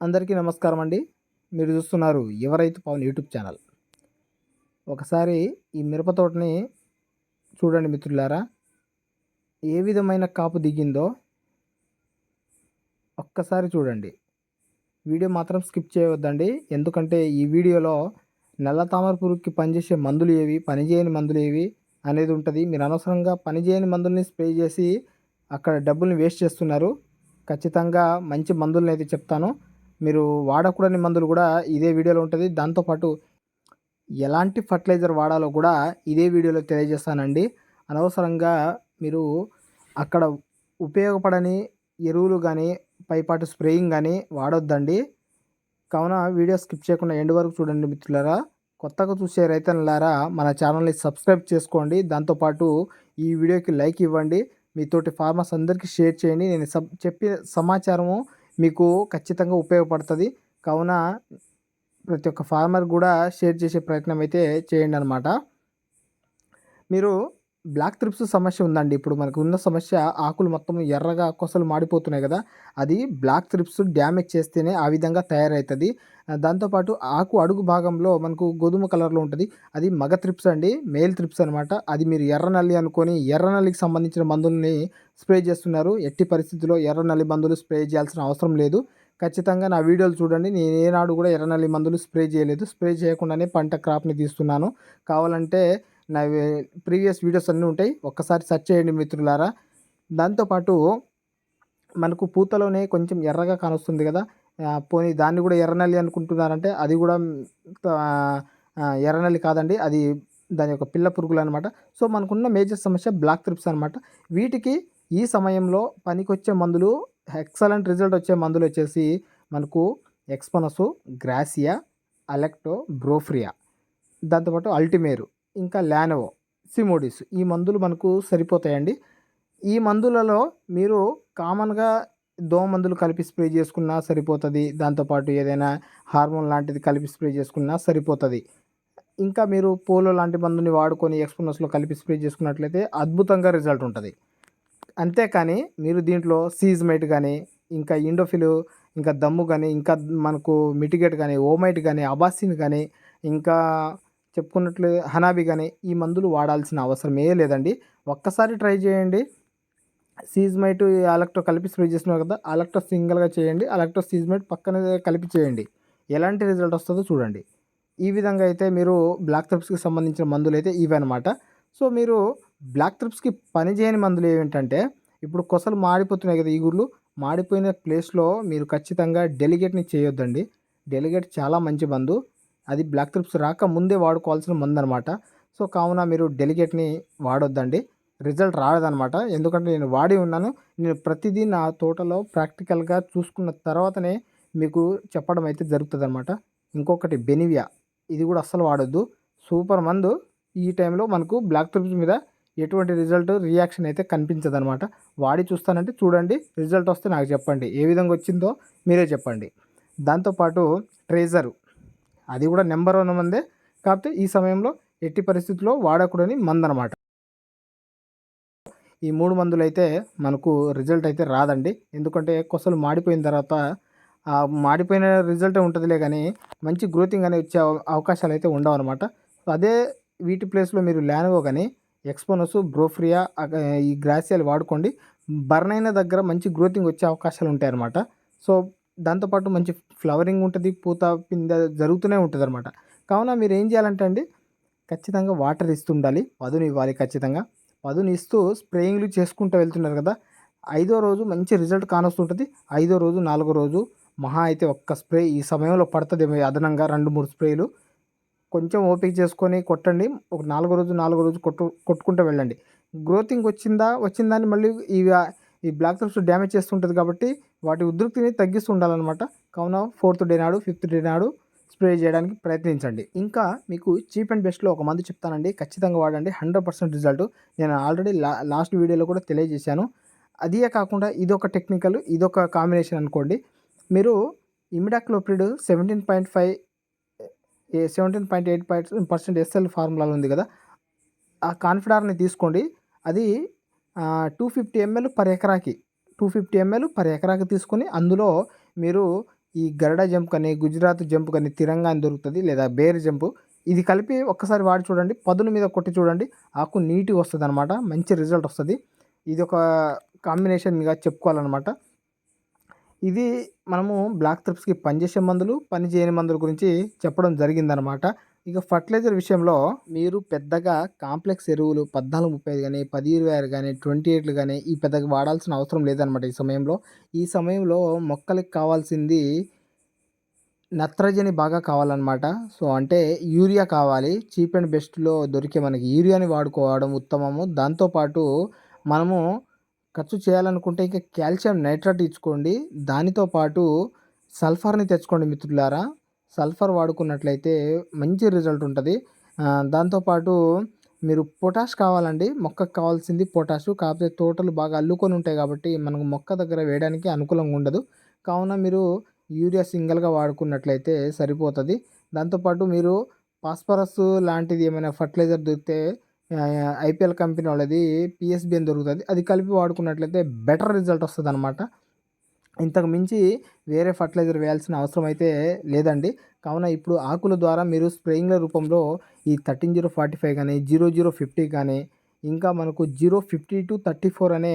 అందరికీ నమస్కారం అండి. మీరు చూస్తున్నారు ఎవరైతే పవన్ యూట్యూబ్ ఛానల్. ఒకసారి ఈ మిరప తోటని చూడండి మిత్రులారా. ఏ విధమైన కాపు దిగిందో ఒక్కసారి చూడండి. వీడియో మాత్రం స్కిప్ చేయవద్దండి. ఎందుకంటే ఈ వీడియోలో నల్ల తామర పురుగుకి పనిచేసే మందులు ఏవి పనిచేయని మందులు ఏవి అనేది ఉంటుంది. మీరు అనవసరంగా పనిచేయని మందుల్ని స్ప్రే చేసి అక్కడ డబ్బుల్ని వేస్ట్ చేస్తున్నారు. ఖచ్చితంగా మంచి మందులను అయితే చెప్తాను. మీరు వాడకూడని మందులు కూడా ఇదే వీడియోలో ఉంటుంది. దాంతోపాటు ఎలాంటి ఫర్టిలైజర్ వాడాలో కూడా ఇదే వీడియోలో తెలియజేస్తానండి. అనవసరంగా మీరు అక్కడ ఉపయోగపడని ఎరువులు కానీ పైపాటు స్ప్రేయింగ్ కానీ వాడొద్దండి. కావున వీడియో స్కిప్ చేయకుండా ఎండ్ వరకు చూడండి మిత్రులారా. కొత్తగా చూసే రైతన్లారా మన ఛానల్ని సబ్స్క్రైబ్ చేసుకోండి. దాంతోపాటు ఈ వీడియోకి లైక్ ఇవ్వండి. మీతోటి ఫార్మర్స్ అందరికీ షేర్ చేయండి. నేను సబ్ చెప్పే సమాచారము మీకు ఖచ్చితంగా ఉపయోగపడుతుంది. కావున ప్రతి ఒక్క ఫార్మర్ కూడా షేర్ చేసే ప్రయత్నం అయితే చేయండి అనమాట మీరు బ్లాక్ త్రిప్స్ సమస్య ఉందండి. ఇప్పుడు మనకు ఉన్న సమస్య ఆకులు మొత్తం ఎర్రగా కొసలు మాడిపోతున్నాయి కదా. అది బ్లాక్ త్రిప్స్ డ్యామేజ్ చేస్తేనే ఆ విధంగా తయారవుతుంది దాంతోపాటు ఆకు అడుగు భాగంలో మనకు గోధుమ కలర్లో ఉంటుంది. అది మగ త్రిప్స్ అండి మేల్ త్రిప్స్ అనమాట అది మీరు ఎర్రనల్లి అనుకొని ఎర్రనల్లికి సంబంధించిన మందుల్ని స్ప్రే చేస్తున్నారు. ఎట్టి పరిస్థితుల్లో ఎర్రనల్లి మందులు స్ప్రే చేయాల్సిన అవసరం లేదు. ఖచ్చితంగా నా వీడియోలు చూడండి. నేను ఏనాడు కూడా ఎర్రనల్లి మందులు స్ప్రే చేయలేదు. స్ప్రే చేయకుండానే పంట క్రాప్ని తీస్తున్నాను. కావాలంటే నా ప్రీవియస్ వీడియోస్ అన్నీ ఉంటాయి. ఒక్కసారి సెర్చ్ చేయండి మిత్రులారా. దాంతోపాటు మనకు పూతలోనే కొంచెం ఎర్రగా కానొస్తుంది కదా. పోనీ దాన్ని కూడా ఎర్రనల్లి అనుకుంటున్నారంటే అది కూడా ఎర్రనల్లి కాదండి. అది దాని యొక్క పిల్ల పురుగులు అనమాట సో మనకున్న మేజర్ సమస్య బ్లాక్ త్రిప్స్ అనమాట వీటికి ఈ సమయంలో పనికొచ్చే మందులు ఎక్సలెంట్ రిజల్ట్ వచ్చే మందులు వచ్చేసి మనకు ఎక్స్పనసు గ్రాసియా అలెక్టో బ్రోఫ్రియా. దాంతోపాటు అల్టిమేరు. ఇంకా లానోవో. సిమోడిస్. ఈ మందులు మనకు సరిపోతాయండి. ఈ మందులలో మీరు కామన్గా దోమ మందులు కలిపి స్ప్రే చేసుకున్నా సరిపోతుంది. దాంతోపాటు ఏదైనా హార్మోన్ లాంటిది కలిపి స్ప్రే చేసుకున్నా సరిపోతుంది. ఇంకా మీరు పోలో లాంటి మందుని వాడుకొని ఎక్స్పోనస్లో కలిపి స్ప్రే చేసుకున్నట్లయితే అద్భుతంగా రిజల్ట్ ఉంటుంది. అంతేకాని మీరు దీంట్లో సీజ్మైట్ కానీ ఇంకా ఇండోఫిల్ ఇంకా దమ్ము కానీ ఇంకా మనకు మిటిగేట్ కానీ ఓమైట్ కానీ అబాసిన్ కానీ ఇంకా చెప్పుకున్నట్లు హనాబి కానీ ఈ మందులు వాడాల్సిన అవసరమే లేదండి. ఒక్కసారి ట్రై చేయండి. సీజ్మైట్ అలెక్టో కలిపి స్ప్రే చేస్తున్నారు కదా అలెక్టో సింగిల్గా చేయండి అలెక్టో సీజ్మైట్ పక్కన కలిపి చేయండి. ఎలాంటి రిజల్ట్ వస్తుందో చూడండి. ఈ విధంగా అయితే మీరు బ్లాక్ థ్రిప్స్కి సంబంధించిన మందులు అయితే ఇవి సో మీరు బ్లాక్ త్రిప్స్కి పనిచేయని మందులు ఏమిటంటే ఇప్పుడు కొసలు మాడిపోతున్నాయి కదా ఈ గుళ్ళు మాడిపోయిన ప్లేస్లో మీరు ఖచ్చితంగా డెలిగేట్ని చేయొద్దండి. డెలిగేట్ చాలా మంచి మందు. అది బ్లాక్ త్రిప్స్ రాక ముందే వాడుకోవాల్సిన మందు అనమాట సో కావున మీరు డెలిగేట్ని వాడొద్దండి. రిజల్ట్ రాలేదనమాట. ఎందుకంటే నేను వాడి ఉన్నాను. నేను ప్రతిదీ నా తోటలో ప్రాక్టికల్గా చూసుకున్న తర్వాతనే మీకు చెప్పడం అయితే జరుగుతుంది అనమాట ఇంకొకటి బెనివియా ఇది కూడా అస్సలు వాడొద్దు. సూపర్ మందు. ఈ టైంలో మనకు బ్లాక్ త్రిప్స్ మీద ఎటువంటి రిజల్ట్ రియాక్షన్ అయితే కనిపించదు అనమాట వాడి చూస్తానంటే చూడండి. రిజల్ట్ వస్తే నాకు చెప్పండి. ఏ విధంగా వచ్చిందో మీరే చెప్పండి. దాంతోపాటు ట్రేజరు అది కూడా నెంబర్ వన్ మందే. కాకపోతే ఈ సమయంలో ఎట్టి పరిస్థితుల్లో వాడకూడని మందనమాట. ఈ మూడు మందులు అయితే మనకు రిజల్ట్ అయితే రాదండి. ఎందుకంటే కొసలు మాడిపోయిన తర్వాత మాడిపోయిన రిజల్టే ఉంటుందిలే కానీ మంచి గ్రోతింగ్ అనేది వచ్చే అవకాశాలు అయితే ఉండవు అనమాట అదే వీటి ప్లేస్లో మీరు ల్యానవో కానీ ఎక్స్పోనస్ బ్రోఫ్రియా ఈ గ్రాసియాలు వాడుకోండి. బర్న్ అయిన దగ్గర మంచి గ్రోతింగ్ వచ్చే అవకాశాలు ఉంటాయి అనమాట సో దాంతోపాటు మంచి ఫ్లవరింగ్ ఉంటుంది పూత పింద జరుగుతూనే ఉంటుంది అనమాట కావున మీరు ఏం చేయాలంటే అండి ఖచ్చితంగా వాటర్ ఇస్తుండాలి పదును ఇవ్వాలి ఖచ్చితంగా. పదును ఇస్తూ స్ప్రేయింగ్లు చేసుకుంటూ వెళ్తున్నారు కదా ఐదో రోజు మంచి రిజల్ట్ కానొస్తుంటుంది ఐదో రోజు నాలుగో రోజు మహా అయితే ఒక్క స్ప్రే ఈ సమయంలో పడుతుంది. అదనంగా రెండు మూడు స్ప్రేలు కొంచెం ఓపిక చేసుకొని కొట్టండి ఒక నాలుగో రోజు నాలుగో రోజు కొట్టు కొట్టుకుంటూ వెళ్ళండి. గ్రోతింగ్ వచ్చిందా వచ్చిందని మళ్ళీ ఇవి ఈ బ్లాక్ థ్రెప్స్ డ్యామేజ్ చేస్తుంటుంది కాబట్టి వాటి ఉధృతిని తగ్గిస్తూ ఉండాలన్నమాట కావున ఫోర్త్ డే నాడు ఫిఫ్త్ డే నాడు స్ప్రే చేయడానికి ప్రయత్నించండి. ఇంకా మీకు చీప్ అండ్ బెస్ట్లో ఒక మందు చెప్తానండి. ఖచ్చితంగా వాడండి. Hundred percent result. నేను ఆల్రెడీ లా లాస్ట్ వీడియోలో కూడా తెలియజేశాను. అదే కాకుండా ఇదొక టెక్నికల్ ఇదొక కాంబినేషన్ అనుకోండి. మీరు imidacloprid seventeen point five seventeen point eight point percent SL ఫార్ములాలో ఉంది కదా. ఆ కాన్ఫిడార్ని తీసుకోండి. అది టూ ఫిఫ్టీ ఎంఎల్ పర్ ఎకరాకి. టూ ఫిఫ్టీ ఎంఎల్ పర్ ఎకరాకి తీసుకొని అందులో మీరు ఈ గరడ జంప్ కానీ గుజరాత్ జంప్ కానీ తిరంగా అని దొరుకుతుంది లేదా బేర్ జంప్ ఇది కలిపి ఒక్కసారి వాడి చూడండి. పదుల మీద కొట్టి చూడండి. ఆకు నీట్గా వస్తుంది అనమాట మంచి రిజల్ట్ వస్తుంది. ఇది ఒక కాంబినేషన్గా చెప్పుకోవాలన్నమాట. ఇది మనము బ్లాక్ త్రిప్స్కి పనిచేసే మందులు పని చేయని మందుల గురించి చెప్పడం జరిగిందనమాట ఇక ఫర్టిలైజర్ విషయంలో మీరు పెద్దగా కాంప్లెక్స్ ఎరువులు పద్నాలుగు ముప్పై ఐదు కానీ పది ఇరవై ఆరు కానీ ట్వంటీ ఎయిట్లు కానీ ఈ పెద్దగా వాడాల్సిన అవసరం లేదనమాట ఈ సమయంలో. ఈ సమయంలో మొక్కలకి కావాల్సింది నత్రజని బాగా కావాలన్నమాట. సో అంటే యూరియా కావాలి. చీప్ అండ్ బెస్ట్లో దొరికే మనకి యూరియాని వాడుకోవడం ఉత్తమము. దాంతోపాటు మనము ఖర్చు చేయాలనుకుంటే ఇంకా కాల్షియం నైట్రేట్ ఇచ్చుకోండి. దానితో పాటు సల్ఫర్ని తెచ్చుకోండి మిత్రులారా. సల్ఫర్ వాడుకున్నట్లయితే మంచి రిజల్ట్ ఉంటుంది. దాంతోపాటు మీరు పొటాష్ కావాలండి. మొక్కకు కావాల్సింది పొటాషు. కాకపోతే తోటలు బాగా అల్లుకొని ఉంటాయి కాబట్టి మనకు మొక్క దగ్గర వేయడానికి అనుకూలంగా ఉండదు. కావున మీరు యూరియా సింగిల్గా వాడుకున్నట్లయితే సరిపోతుంది. దాంతోపాటు మీరు పాస్పరస్ లాంటిది ఏమైనా ఫర్టిలైజర్ దొరికితే ఐపీఎల్ కంపెనీ వాళ్ళది పిఎస్బి అని దొరుకుతుంది. అది కలిపి వాడుకున్నట్లయితే బెటర్ రిజల్ట్ వస్తుంది అనమాట ఇంతకు మించి వేరే ఫర్టిలైజర్ వేయాల్సిన అవసరం అయితే లేదండి. కావున ఇప్పుడు ఆకుల ద్వారా మీరు స్ప్రేయింగ్ల రూపంలో ఈ థర్టీన్ జీరో ఫార్టీ ఫైవ్ కానీ జీరో జీరో ఫిఫ్టీ కానీ ఇంకా మనకు zero fifty two thirty four అనే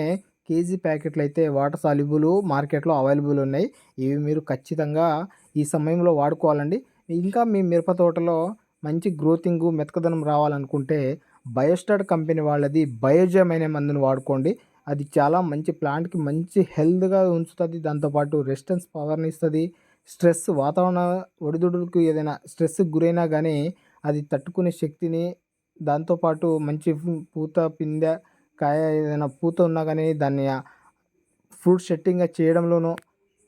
కేజీ ప్యాకెట్లు అయితే వాటర్ సాల్యుబుల్ మార్కెట్లో అవైలబుల్ ఉన్నాయి. ఇవి మీరు ఖచ్చితంగా ఈ సమయంలో వాడుకోవాలండి. ఇంకా మీ మిరప తోటలో మంచి గ్రోతింగ్ మెతకదనం రావాలనుకుంటే బయోస్టార్ కంపెనీ వాళ్ళది బయోజమ్ అనే మందుని వాడుకోండి. అది చాలా మంచి ప్లాంట్కి మంచి హెల్త్గా ఉంచుతుంది. దాంతోపాటు రెసిస్టెన్స్ పవర్ని ఇస్తుంది. స్ట్రెస్ వాతావరణ ఒడిదుడుకు ఏదైనా స్ట్రెస్కి గురైనా కానీ అది తట్టుకునే శక్తిని దాంతోపాటు మంచి పూత పిందె కాయ ఏదైనా పూత ఉన్నా కానీ దాన్ని ఫ్రూట్ సెట్టింగ్గా చేయడంలోనూ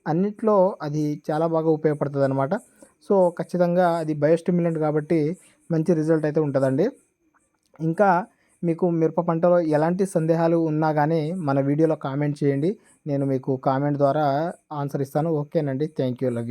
అన్నిట్లో అది చాలా బాగా ఉపయోగపడుతుంది అనమాట సో ఖచ్చితంగా అది బయోస్టిమ్యులెంట్ కాబట్టి మంచి రిజల్ట్ అయితే ఉంటుందండి. ఇంకా మీకు మిరప పంటలో ఎలాంటి సందేహాలు ఉన్నా కానీ మన వీడియోలో కామెంట్ చేయండి. నేను మీకు కామెంట్ ద్వారా ఆన్సర్ ఇస్తాను. ఓకేనండి. Thank you. Love you.